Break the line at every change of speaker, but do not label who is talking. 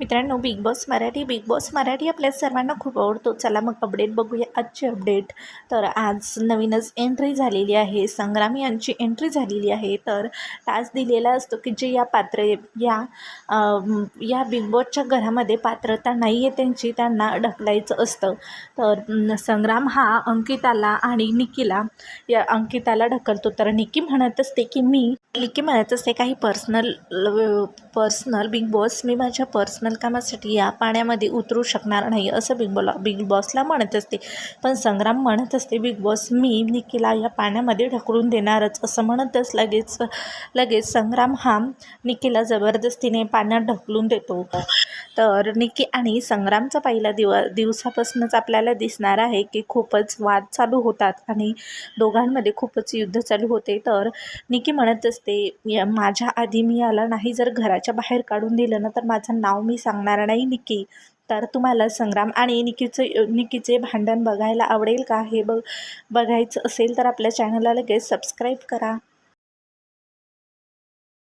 मित्रांनो big boss Marathi big boss Marathi आपल्या सर्वांना खूप आवडतो. चला मग अपडेट बघूया आजची अपडेट तर आज नवीनच एंट्री झालेली आहे. संग्राम यांची एंट्री झालेली आहे. तर टास्क दिलेला असतो की जे या पात्र या या बिग बॉसच्या घरामध्ये पात्रता नाही आहे त्यांची त्यांना ढकलायचं असतं. तर संग्राम हा अंकिताला आणि निकीला या अंकिताला ढकलतो. तर निकी म्हणत असते की मी निकी म्हणत असते काही पर्सनल पर्सनल बिग बॉस मी माझ्या पर्सनल कामासाठी या पाण्यामध्ये उतरू शकणार नाही असं बिग बॉला बिग बॉसला म्हणत असते. पण संग्राम म्हणत असते बिग बॉस मी निकीला या पाण्यामध्ये ढकलून देणारच असं म्हणतच लगेच लगेच संग्राम हा निकीला जबरदस्तीने पाण्यात ढकलून देतो. तर निकी आणि संग्रामचा पहिला दिव दिवसापासूनच आपल्याला दिसणार आहे की खूपच वाद चालू होतात आणि दोघांमध्ये खूपच युद्ध चालू होते. तर निकी म्हणत असते माझ्या आधी मी याला नाही जर घराच्या बाहेर काढून दिलं ना तर माझं नाव मी सांगणार नाही निकी. तर तुम्हाला संग्राम आणि निकीचं निकीचे भांडण बघायला आवडेल का? हे बघ बघायचं असेल तर आपल्या चॅनलला लगेच सबस्क्राईब करा.